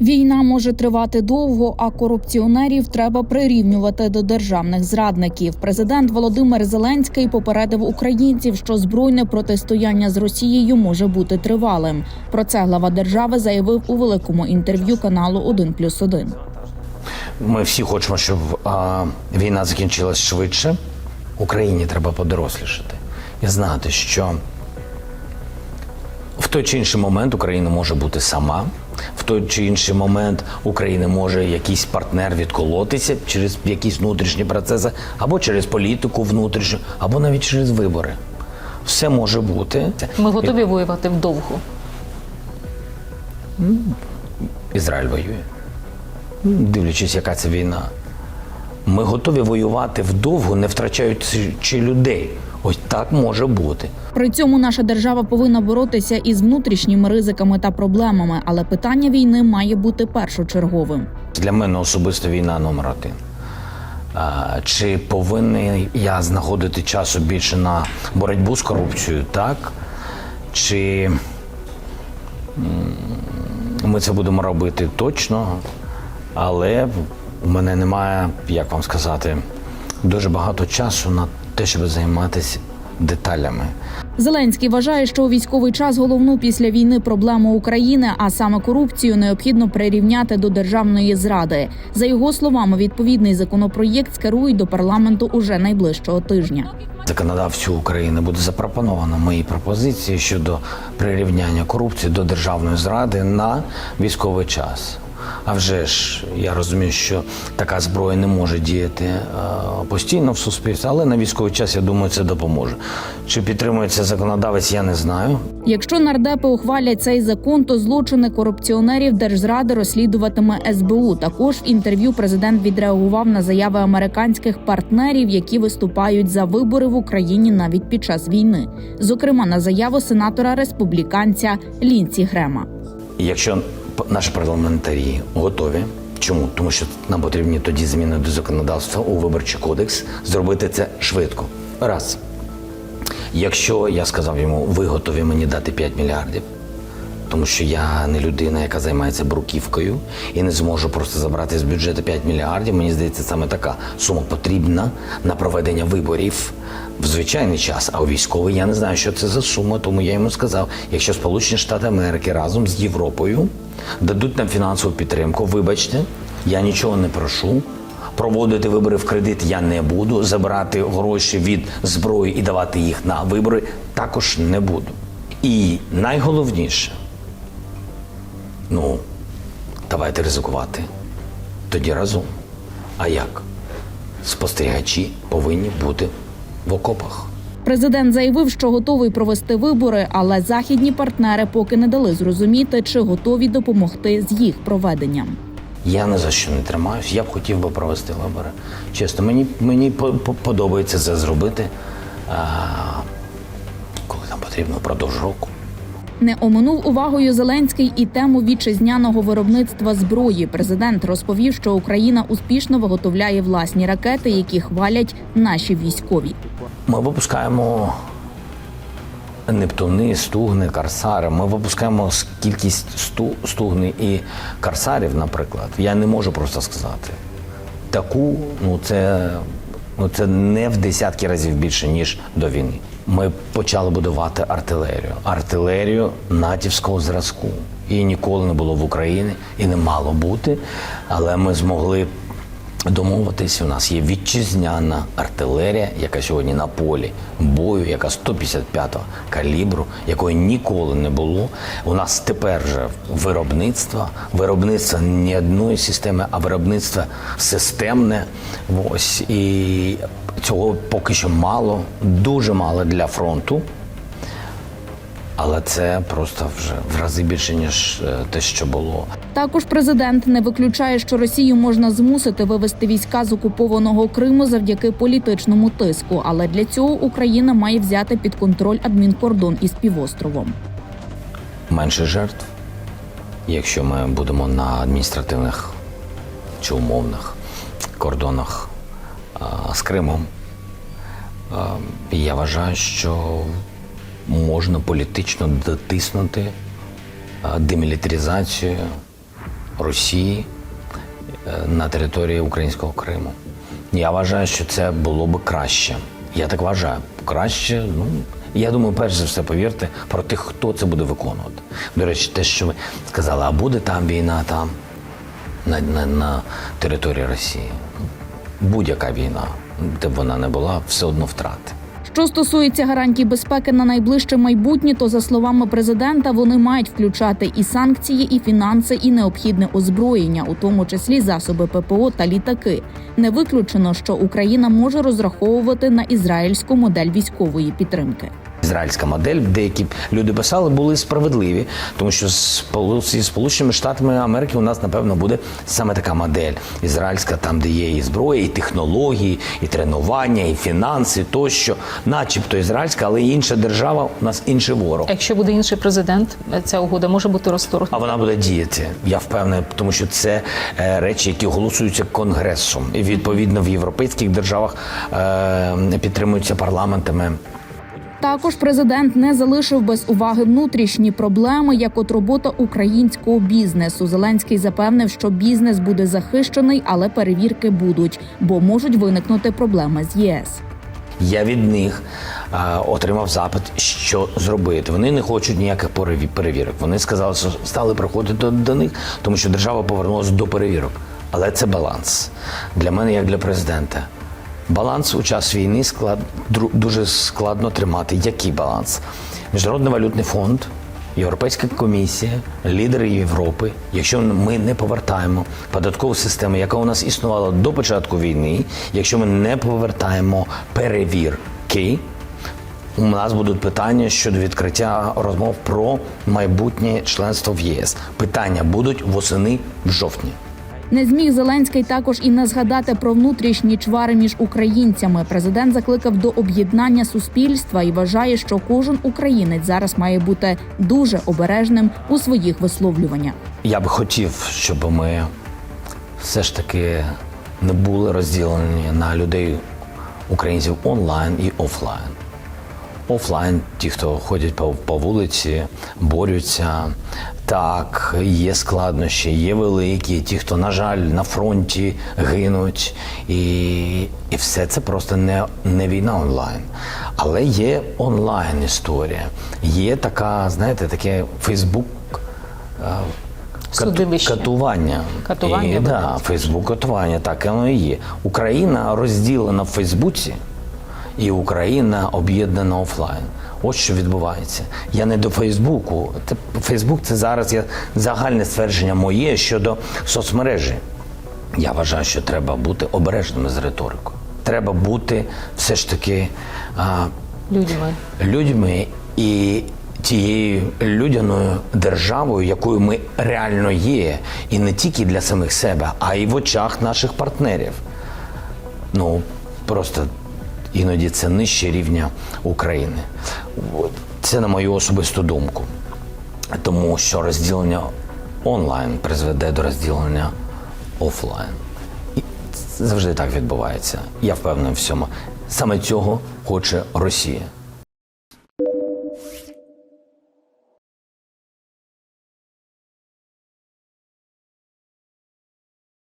Війна може тривати довго, а корупціонерів треба прирівнювати до державних зрадників. Президент Володимир Зеленський попередив українців, що збройне протистояння з Росією може бути тривалим. Про це глава держави заявив у великому інтерв'ю каналу 1+,1. Ми всі хочемо, щоб а, війна закінчилась швидше. Україні треба подорослішати і знати, що в той чи інший момент Україна може бути сама. В той чи інший момент України може якийсь партнер відколотися через якісь внутрішні процеси, або через політику внутрішню, або навіть через вибори. Все може бути. Ми готові воювати вдовго. Ізраїль воює. Дивлячись, яка це війна. Ми готові воювати вдовго, не втрачаючи людей. Ось так може бути. При цьому наша держава повинна боротися із внутрішніми ризиками та проблемами, але питання війни має бути першочерговим. Для мене особисто війна номер один. Чи повинен я знаходити часу більше на боротьбу з корупцією? Так. Чи ми це будемо робити точно, але у мене немає, як вам сказати, дуже багато часу на те, щоб займатися деталями. Зеленський вважає, що у військовий час головну після війни проблему України, а саме корупцію, необхідно прирівняти до державної зради. За його словами, відповідний законопроєкт скерують до парламенту уже найближчого тижня. Законодавцю України буде запропоновано мої пропозиції щодо прирівняння корупції до державної зради на військовий час. А вже ж я розумію, що така зброя не може діяти е, постійно в суспільстві, але на військовий час я думаю, це допоможе. Чи підтримується законодавець, я не знаю. Якщо нардепи ухвалять цей закон, то злочини корупціонерів держзради розслідуватиме СБУ. Також в інтерв'ю президент відреагував на заяви американських партнерів, які виступають за вибори в Україні навіть під час війни. Зокрема, на заяву сенатора республіканця Лінці Грема. Якщо наші парламентарі готові, чому? Тому що нам потрібні тоді зміни до законодавства у виборчий кодекс, зробити це швидко. Раз. Якщо я сказав йому, ви готові мені дати 5 мільярдів, тому що я не людина, яка займається бруківкою і не зможу просто забрати з бюджету 5 мільярдів. Мені здається, саме така сума потрібна на проведення виборів в звичайний час. А у військовий я не знаю, що це за сума, тому я йому сказав: якщо Сполучені Штати Америки разом з Європою дадуть нам фінансову підтримку, вибачте, я нічого не прошу. Проводити вибори в кредит я не буду. Забирати гроші від зброї і давати їх на вибори також не буду. І найголовніше, ну, давайте ризикувати. Тоді разом. А як? Спостерігачі повинні бути в окопах. Президент заявив, що готовий провести вибори, але західні партнери поки не дали зрозуміти, чи готові допомогти з їх проведенням. Я не за що не тримаюсь. Я б хотів би провести вибори. Чесно, мені, мені по- по- подобається це зробити, а, коли нам потрібно впродовж року. Не оминув увагою Зеленський і тему вітчизняного виробництва зброї. Президент розповів, що Україна успішно виготовляє власні ракети, які хвалять наші військові. Ми випускаємо Нептуни, стугни, карсари. Ми випускаємо кількість сту, стугни і карсарів, наприклад. Я не можу просто сказати. Таку, ну це, ну це не в десятки разів більше, ніж до війни. Ми почали будувати артилерію. Артилерію натівського зразку. Її ніколи не було в Україні і не мало бути. Але ми змогли домовитись. У нас є вітчизняна артилерія, яка сьогодні на полі бою, яка 155-го калібру, якої ніколи не було. У нас тепер вже виробництво, виробництво не одної системи, а виробництво системне. Ось і цього поки що мало, дуже мало для фронту. Але це просто вже в рази більше ніж е, те, що було. Також президент не виключає, що Росію можна змусити вивести війська з окупованого Криму завдяки політичному тиску. Але для цього Україна має взяти під контроль адмінкордон із півостровом. менше жертв, якщо ми будемо на адміністративних чи умовних кордонах а, з Кримом. А, я вважаю, що можна політично дотиснути а, демілітаризацію Росії е, на території українського Криму. Я вважаю, що це було би краще. Я так вважаю. Краще, ну я думаю, перш за все, повірте про тих, хто це буде виконувати. До речі, те, що ви сказали, а буде там війна, там на, на, на території Росії. Будь-яка війна, де б вона не була, все одно втрати. Що стосується гарантій безпеки на найближче майбутнє, то за словами президента, вони мають включати і санкції, і фінанси, і необхідне озброєння, у тому числі засоби ППО та літаки. Не виключено, що Україна може розраховувати на ізраїльську модель військової підтримки. Ізраїльська модель, деякі люди писали, були справедливі, тому що з Сполученими Штатами Америки у нас напевно буде саме така модель ізраїльська, там де є і зброя, і технології, і тренування, і фінанси, тощо, начебто ізраїльська, але інша держава, у нас інший ворог. Якщо буде інший президент, ця угода може бути А вона буде діяти. Я впевнений, тому що це е, речі, які голосуються конгресом, і відповідно в європейських державах е, підтримуються парламентами. Також президент не залишив без уваги внутрішні проблеми, як от робота українського бізнесу. Зеленський запевнив, що бізнес буде захищений, але перевірки будуть, бо можуть виникнути проблеми з ЄС. Я від них е, отримав запит, що зробити. Вони не хочуть ніяких перевірок. Вони сказали, що стали приходити до, до них, тому що держава повернулася до перевірок. Але це баланс для мене, як для президента. Баланс у час війни склад, дуже складно тримати. Який баланс? Міжнародний валютний фонд, Європейська комісія, лідери Європи. Якщо ми не повертаємо податкову систему, яка у нас існувала до початку війни, якщо ми не повертаємо перевірки, у нас будуть питання щодо відкриття розмов про майбутнє членство в ЄС. Питання будуть восени в жовтні. Не зміг Зеленський також і не згадати про внутрішні чвари між українцями. Президент закликав до об'єднання суспільства і вважає, що кожен українець зараз має бути дуже обережним у своїх висловлюваннях. Я би хотів, щоб ми все ж таки не були розділені на людей українців онлайн і офлайн. Офлайн, ті, хто ходять по, по вулиці, борються. Так, є складнощі, є великі, ті, хто, на жаль, на фронті гинуть. І, і все це просто не, не війна онлайн. Але є онлайн історія. Є така, знаєте, таке Фейсбук. Судилище. Катування. Катування І, да. Фейсбук катування, так воно і є. Україна розділена в Фейсбуці, і Україна об'єднана офлайн. Ось що відбувається. Я не до Фейсбуку. Фейсбук це зараз є загальне ствердження моє щодо соцмережі. Я вважаю, що треба бути обережними з риторикою. Треба бути все ж таки а, Людьми. людьми і тією людяною державою, якою ми реально є, і не тільки для самих себе, а й в очах наших партнерів. Ну просто іноді це нижче рівня України. Це на мою особисту думку. Тому що розділення онлайн призведе до розділення офлайн. І завжди так відбувається. Я впевнений в цьому. Саме цього хоче Росія.